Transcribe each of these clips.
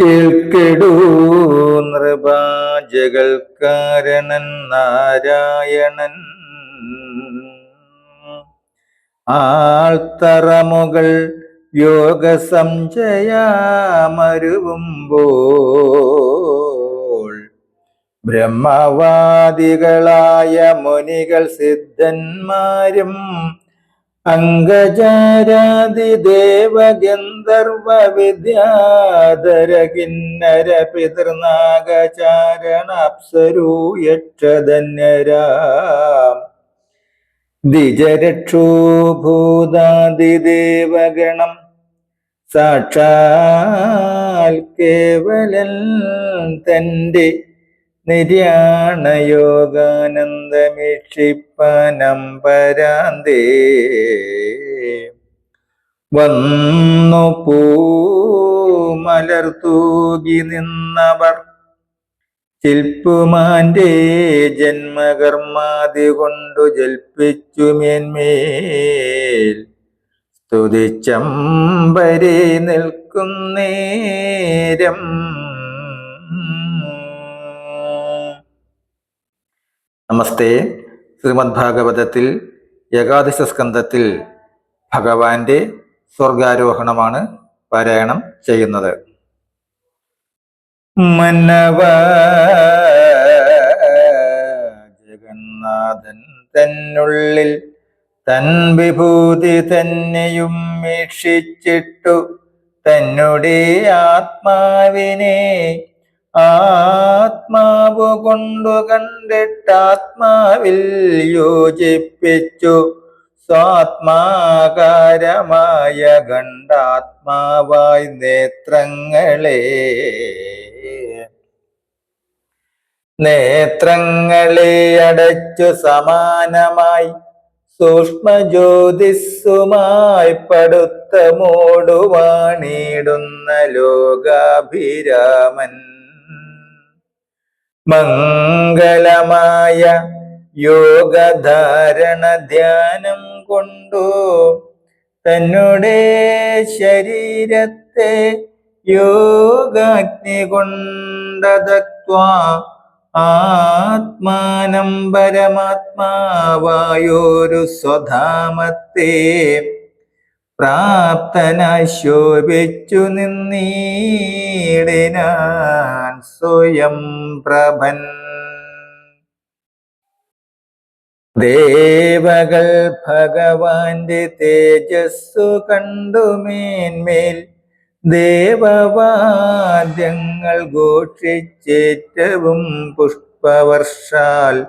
കേൾക്കെടൂ നൃപാജകൾക്കാരണൻ നാരായണൻ. ആൾത്തറമുകൾ യോഗ സംജയമരുവുമ്പോൾ ബ്രഹ്മവാദികളായ മുനികൾ സിദ്ധന്മാരും അംഗചാരാതി ദേവഗന്ധർവ വിദ്യാധര കിന്നര പിതൃനാഗചാരണ അപ്സരു യക്ഷധന്യരാം ദ്വിജരക്ഷോഭൂതാദിദേവഗണം സാക്ഷാൽ കേവലൻ തന്റെ നിര്യാണയോഗാനന്ദമീക്ഷിപ്പനമ്പരാന്തേ വന്നു പൂമലർത്തൂകി നിന്നവർ ചിൽപ്പുമാന്റെ ജന്മകർമാതി കൊണ്ടു ജൽപ്പിച്ചു മേന്മേൽ. സ്തുതിച്ചമ്പരെ നിൽക്കുന്നേരം. നമസ്തേ. ശ്രീമദ് ഭാഗവതത്തിൽ ഏകാദശ സ്കന്ധത്തിൽ ഭഗവാന്റെ സ്വർഗാരോഹണമാണ് പാരായണം ചെയ്യുന്നത്. മനവ ജഗന്നാഥൻ തന്നുള്ളിൽ തൻ വിഭൂതി തന്നെയും വീക്ഷിച്ചിട്ടു തന്നുടെ ആത്മാവിനെ ആത്മാവു കൊണ്ടു കണ്ടിട്ടാത്മാവിൽ യോജിപ്പിച്ചു. സ്വാത്മാകാരമായ ഗണ്ഡാത്മാവായി നേത്രങ്ങളെ. നേത്രങ്ങളെ അടച്ചു സമാനമായി സൂക്ഷ്മ ജ്യോതിസ്സുമായി പടുത്ത മോടുവാണിടുന്ന ലോകാഭിരാമൻ. മംഗളമായ യോഗധാരണ ധ്യാനം കൊണ്ടു തന്നുടെ ശരീരത്തെ യോഗാഗ്നി കൊണ്ടതത്വാ ആത്മാനം പരമാത്മാവായൊരു സ്വധാമത്തെ പ്രാപ്തനായി ശോഭിച്ചു നിന്നീടിനാൻ സ്വയം പ്രഭൻ. ദേവകൾ ഭഗവാന്റെ തേജസ്സു കണ്ടു മേന്മേൽ. ദേവവാദ്യങ്ങൾ ഘോഷിച്ചേറ്റവും പുഷ്പവർഷാൽ.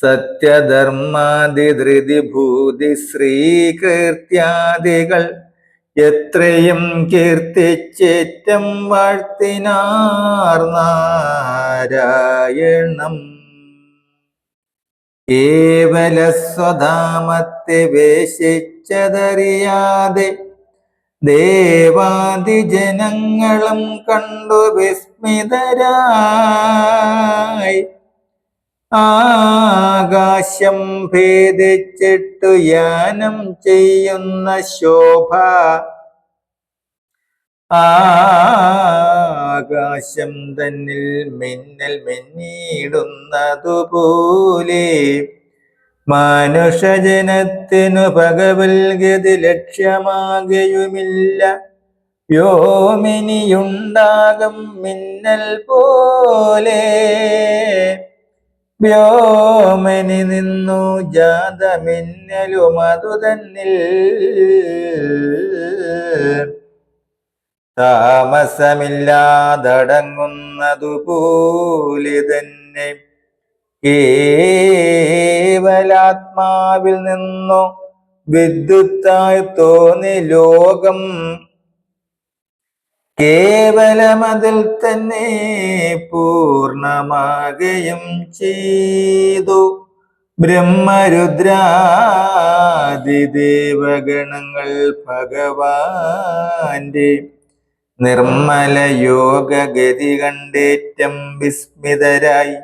സത്യധർമാതിധൃതി ഭൂതി ശ്രീകീർത്തിയാദികൾ എത്രയും കീർത്തിച്ചേറ്റം വാഴ്ത്തിനാർ നാരായണം കേവല സ്വധാമത്തെ വേശിച്ചതറിയാതെ ദേവാദിജനങ്ങളും കണ്ടു വിസ്മിതരായി. ആകാശം ഭേദിച്ചിട്ടു യാനം ചെയ്യുന്ന ശോഭ. ആകാശം തന്നിൽ മിന്നൽ മിന്നിടുന്നതുപോലെ മനുഷ്യജനത്തിനു ഭഗവത്ഗതി ലക്ഷ്യമാകയുമില്ല. വ്യോമിനിയുണ്ടാകും മിന്നൽ പോലെ വ്യോമനി നിന്നു ജാത മിന്നലു അതു തന്നിൽ താമസമില്ലാതടങ്ങുന്നതുപോലെ തന്നെ കേവലാത്മാവിൽ നിന്നു വിദ്യുത്തായി തോന്നി ലോകം കേവലമതിൽ തന്നെ പൂർണമാകുകയും ചെയ്തു. ബ്രഹ്മരുദ്രാദിദേവഗണങ്ങൾ ഭഗവാന്റെ നിർമ്മല യോഗഗതി കണ്ടേറ്റം വിസ്മിതരായി.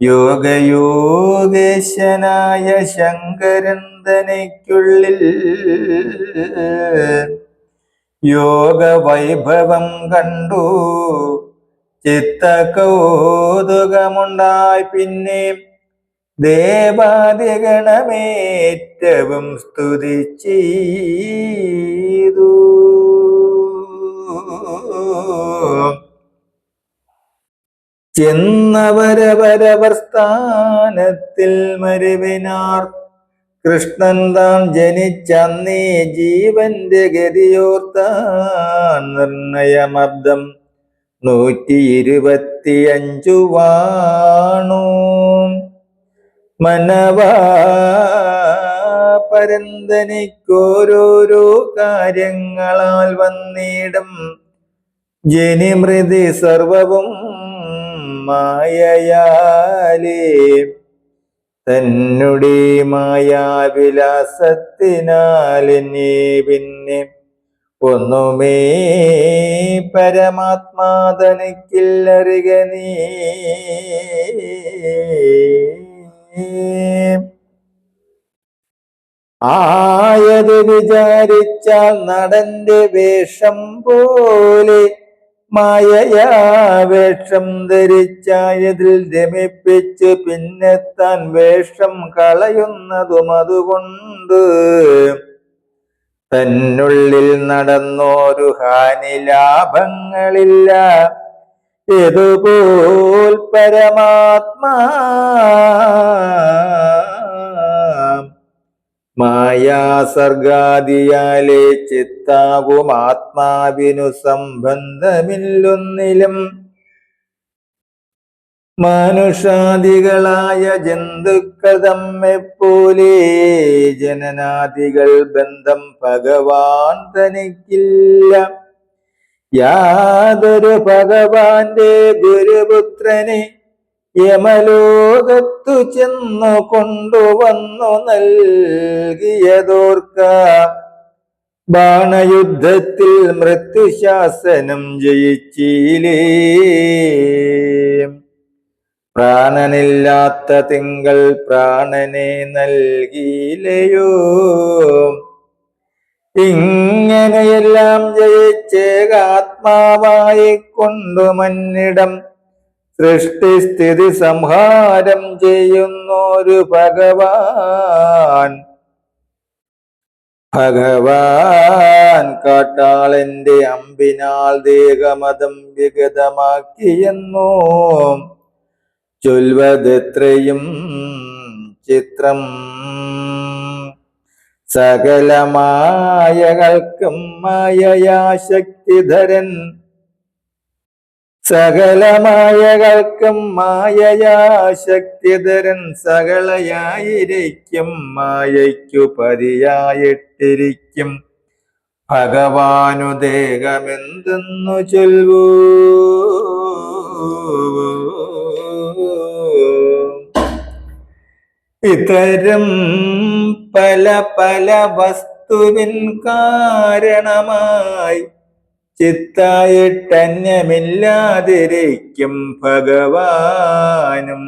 യോഗയോഗേശനായ ശങ്കരൻ തനയ്ക്കുള്ളിൽ യോഗവൈഭവം കണ്ടു. ചിത്തകൗതുകമുണ്ടായി പിന്നെ ദേവാദിഗണമേറ്റവും സ്തുതി ചെയ്തു ചെന്നവരവരവർ സ്ഥാനത്തിൽ മരുവിനാർ കൃഷ്ണൻ താൻ ജനിച്ചന്നീ ജീവന്റെ ഗതിയോർത്താൻ നിർണയമബ്ദം നൂറ്റി ഇരുപത്തിയഞ്ചു വാണു. മനവാ പരന്തനിക്കോരോരോ കാര്യങ്ങളാൽ വന്നിടം. ജനിമൃതി സർവവും മായയാലേ. തന്നുടെ മായാവിലാസത്തിനാൽ എന്നെ പിന്നെ ഒന്നുമേ പരമാത്മാതനിക്കില്ലറിക നീ. ആയത് വിചാരിച്ചാൽ നടന്റെ വേഷം പോലെ മായയാ വേഷം ധരിച്ചായതിൽ രമിപ്പിച്ച് പിന്നെ താൻ വേഷം കളയുന്നതും അതുകൊണ്ട്. തന്നുള്ളിൽ നടന്നോരു ഹാനി ലാഭങ്ങളില്ല. ഇതുപോൽ പരമാത്മാ മായാസർഗാദിയാലെ ചിത്താവും ആത്മാവിനു സംബന്ധമില്ലൊന്നിലും. മനുഷ്യാദികളായ ജന്തുക്കൾ തമ്മെപ്പോലെ ജനനാദികൾ ബന്ധം ഭഗവാൻ തനിക്കില്ല. യാതൊരു ഭഗവാന്റെ ഗുരുപുത്രനെ യമലോകത്തു ചെന്നു കൊണ്ടുവന്നു നൽകിയതോർക്ക. ബാണയുദ്ധത്തിൽ മൃത്യുശാസനം ജയിച്ചിലേ. പ്രാണനില്ലാത്ത തിങ്കൾ പ്രാണനെ നൽകിയില്ലയോ? ഇങ്ങനെയെല്ലാം ജയിച്ചേകാത്മാവായിക്കൊണ്ടു മന്നിടം സൃഷ്ടിസ്ഥിതി സംഹാരം ചെയ്യുന്നൊരു ഭഗവാൻ. ഭഗവാൻ കാട്ടാളന്റെ അമ്പിനാൽ ദേഹമതം വിഗതമാക്കിയെന്നു ചൊൽവതെത്രയും ചിത്രം സകലമായകൾക്കും മായയാ ശക്തിധരൻ സകലമായകൾക്കും മായയാ ശക്തിധരൻ സകളയായിരിക്കും മായയ്ക്കു പരിയായിട്ടിരിക്കും ഭഗവാനു ദേഹമെന്തെന്നു ചൊൽവൂ? ഇത്തരം പല പല വസ്തുവിൻ കാരണമായി ചിത്തായിട്ടന്യമില്ലാതിരിക്കും ഭഗവാനും.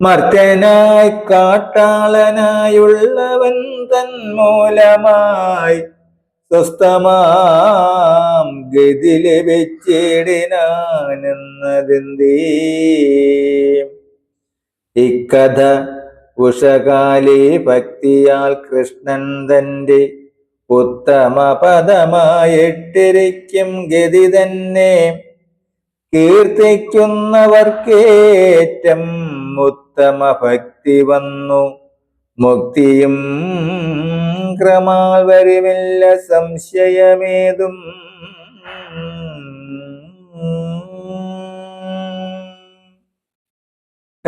മർത്യനായി കാട്ടാളനായുള്ളവൻ തന്മൂലമായി സ്വസ്ഥമാം ഗതി ലഭിച്ചിടിനാനെന്നതെന്തേ ഇക്കഥ ഉഷകാലി ഭക്തിയാൽ കൃഷ്ണൻ തന്റെ ഉത്തമ പദമായിട്ടിരിക്കും ഗതി തന്നെ. കീർത്തിക്കുന്നവർക്കേറ്റം ഉത്തമ ഭക്തി വന്നു. മുക്തിയും ക്രമാൽ വരുമില്ല സംശയമേതും.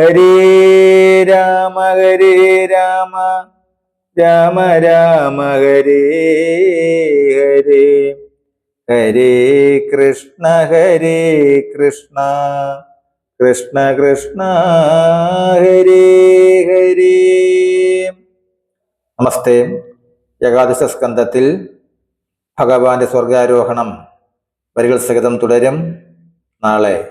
ഹരേ രാമ ഹരേ രാമ. രാമ രാമ ഹരേ ഹരേ. ഹരേ കൃഷ്ണ ഹരേ കൃഷ്ണ. കൃഷ്ണ കൃഷ്ണ ഹരേ ഹരേ. നമസ്തേ. ഏകാദശ സ്കന്ധത്തിൽ ഭഗവാന്റെ സ്വർഗാരോഹണം വരികൾ സഹിതം തുടരും. നാളെ